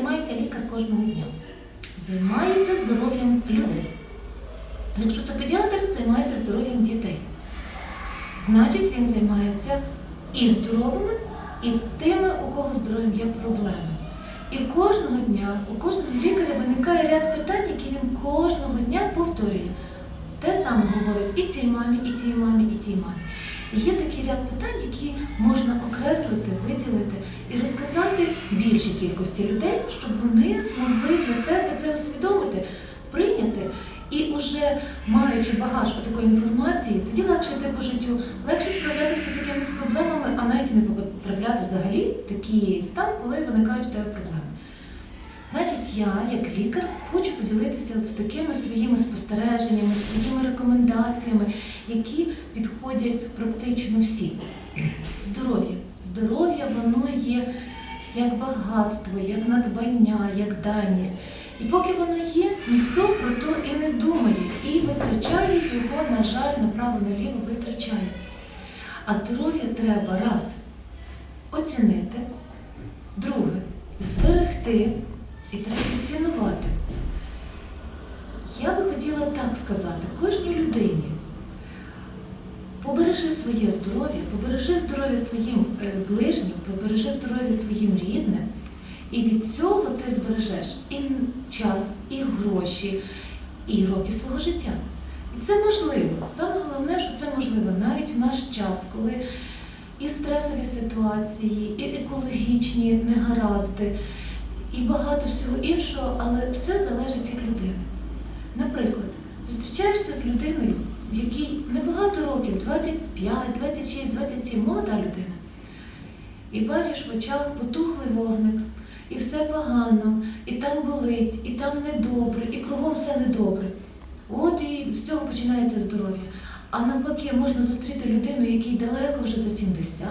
займається лікар кожного дня? Займається здоров'ям людей. Якщо це педіатр, займається здоров'ям дітей. Значить, він займається і здоровими, і тими, у кого здоров'ям є проблеми. І кожного дня у кожного лікаря виникає ряд питань, які він кожного дня повторює. Те саме говорить і цій мамі, і тій мамі, і тій мамі. І є такий ряд питань, які можна окреслити, виділити і розказати більшій кількості людей, щоб вони змогли для себе це усвідомити, прийняти. І уже маючи багаж такої інформації, тоді легше йти по життю, легше справлятися з якимись проблемами, а навіть не потрапляти взагалі в такий стан, коли виникають у тебе проблеми. Значить, я, як лікар, поділитися от з такими своїми спостереженнями, своїми рекомендаціями, які підходять практично всім. Здоров'я. Здоров'я воно є як багатство, як надбання, як даність. І поки воно є, ніхто про то і не думає, і витрачає його, на жаль, направо-наліво витрачає. А здоров'я треба раз оцінити, друге зберегти і третє цінувати. Я би хотіла так сказати кожній людині. Побережи своє здоров'я, побережи здоров'я своїм е, ближнім, побережи здоров'я своїм рідним, і від цього ти збережеш і час, і гроші, і роки свого життя. І це можливо. Саме головне, що це можливо навіть в наш час, коли і стресові ситуації, і екологічні негаразди, і багато всього іншого, але все залежить від людини. Наприклад, зустрічаєшся з людиною, в якій небагато років, 25, 26, 27, молода людина, і бачиш в очах потухлий вогник, і все погано, і там болить, і там недобре, і кругом все недобре. От і з цього починається здоров'я. А навпаки, можна зустріти людину, якій далеко вже за 70,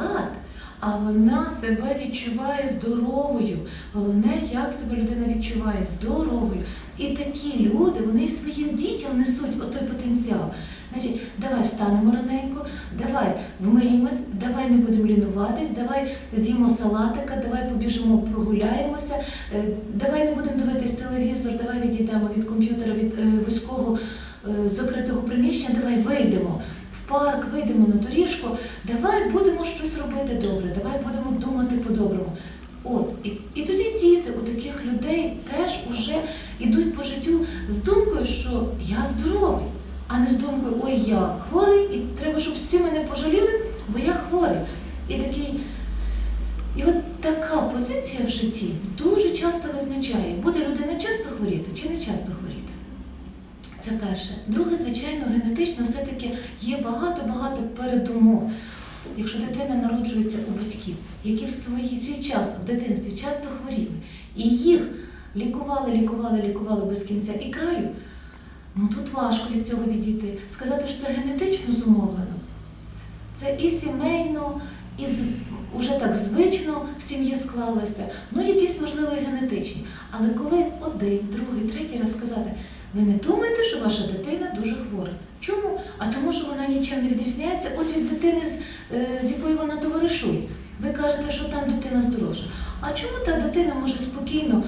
а вона себе відчуває здоровою. Головне, як себе людина відчуває здоровою. І такі люди, вони своїм дітям несуть отой потенціал. Значить, давай встанемо раненько, давай вмиємось, давай не будемо лінуватись, давай з'їмо салатика, давай побіжимо, прогуляємося, е, давай не будемо дивитись телевізор, давай відійдемо від комп'ютера, від е, вузького е, закритого приміщення, давай вийдемо парк, вийдемо на доріжку, давай будемо щось робити добре, давай будемо думати по-доброму. От, і, і тоді діти у таких людей теж уже йдуть по життю з думкою, що я здоровий, а не з думкою, ой, я хворий, і треба, щоб всі мене пожаліли, бо я хворий. І такий. І от така позиція в житті дуже часто визначає, буде людина часто хворіти чи не часто хворіти. Це перше. Друге, звичайно, генетично все-таки є багато-багато передумов. Якщо дитина народжується у батьків, які в свій, свій час в дитинстві часто хворіли, і їх лікували, лікували, лікували без кінця і краю, ну тут важко від цього відійти. Сказати, що це генетично зумовлено. Це і сімейно, і з, уже так звично в сім'ї склалося, ну якісь, можливо, і генетичні. Але коли один, другий, третій раз сказати, ви не думаєте, що ваша дитина дуже хвора? Чому? А тому, що вона нічим не відрізняється от від дитини, з, е, якою вона товаришує. Ви кажете, що там дитина здоровша. А чому та дитина може спокійно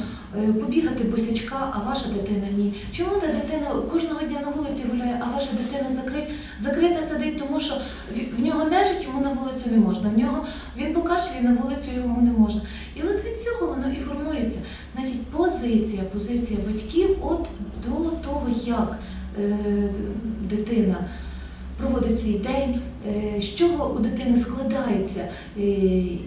побігати босячка, а ваша дитина ні? Чому та дитина кожного дня на вулиці гуляє, а ваша дитина закри... закрита сидить, тому що в- в нього нежить, йому на вулицю не можна. В нього він покашляє, на вулицю йому не можна. І от від цього воно і формується. Значить, позиція, позиція батьків от до того, як е, дитина проводить свій день, е, з чого у дитини складається е,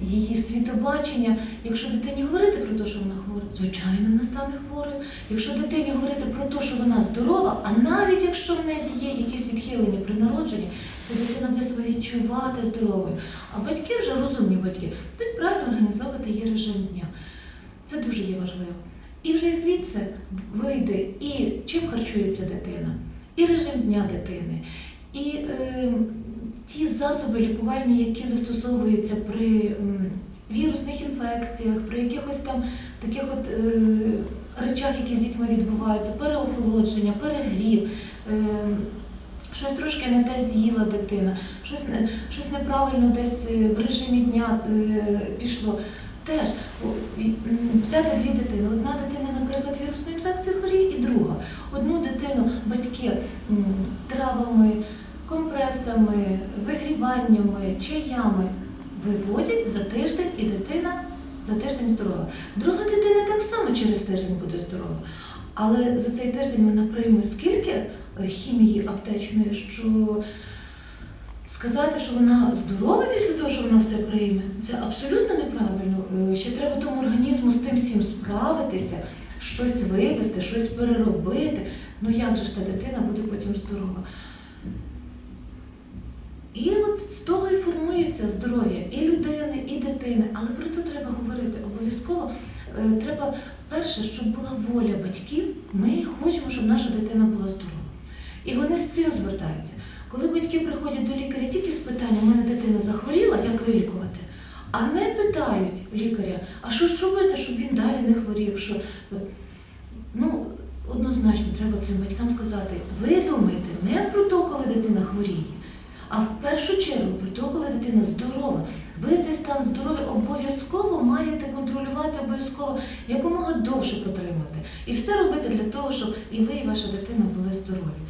її світобачення. Якщо дитині говорити про те, що вона хвора, звичайно, вона стане хворою. Якщо дитині говорити про те, що вона здорова, а навіть якщо в неї є якісь відхилення при народженні, це дитина буде себе відчувати здоровою. А батьки вже розумні батьки, будуть правильно організовувати її режим дня. Це дуже є важливо. І вже звідси вийде і чим харчується дитина, і режим дня дитини, і е, ті засоби лікувальні, які застосовуються при вірусних інфекціях, при якихось там таких от е, речах, які з дітьми відбуваються, переохолодження, перегрів. Е, Щось трошки не те з'їла дитина, щось, не- щось неправильно десь е, в режимі дня е, пішло. Теж Взяти дві дитини. Одна дитина, наприклад, вірусною інфекцією хворіє, і друга. Одну дитину батьки травами, компресами, вигріваннями, чаями виводять за тиждень, і дитина за тиждень здорова. Друга дитина так само через тиждень буде здорова. Але за цей тиждень вона прийме скільки е, хімії аптечної, що сказати, що вона здорова після того, що вона все прийме, це абсолютно неправильно. Е, Ще треба тому організму з тим всім справитися, щось вивести, щось переробити. Ну як же ж та дитина буде потім здорова? І от з того і формується здоров'я і людини, і дитини. Але про це треба говорити. Обов'язково е, треба перше, щоб була воля батьків. Ми хочемо, щоб наша дитина була здорова. І вони з цим звертаються. Коли батьки приходять до лікаря тільки з питанням, у мене дитина захворіла, як вилікувати, а не питають лікаря, а що ж робити, щоб він далі не хворів. Що... Ну, однозначно треба цим батькам сказати, ви думаєте не про те, коли дитина хворіє, а в першу чергу про те, коли дитина здорова. Ви цей стан здоров'я обов'язково маєте контролювати, обов'язково якомога довше протримати. І все робити для того, щоб і ви, і ваша дитина були здорові.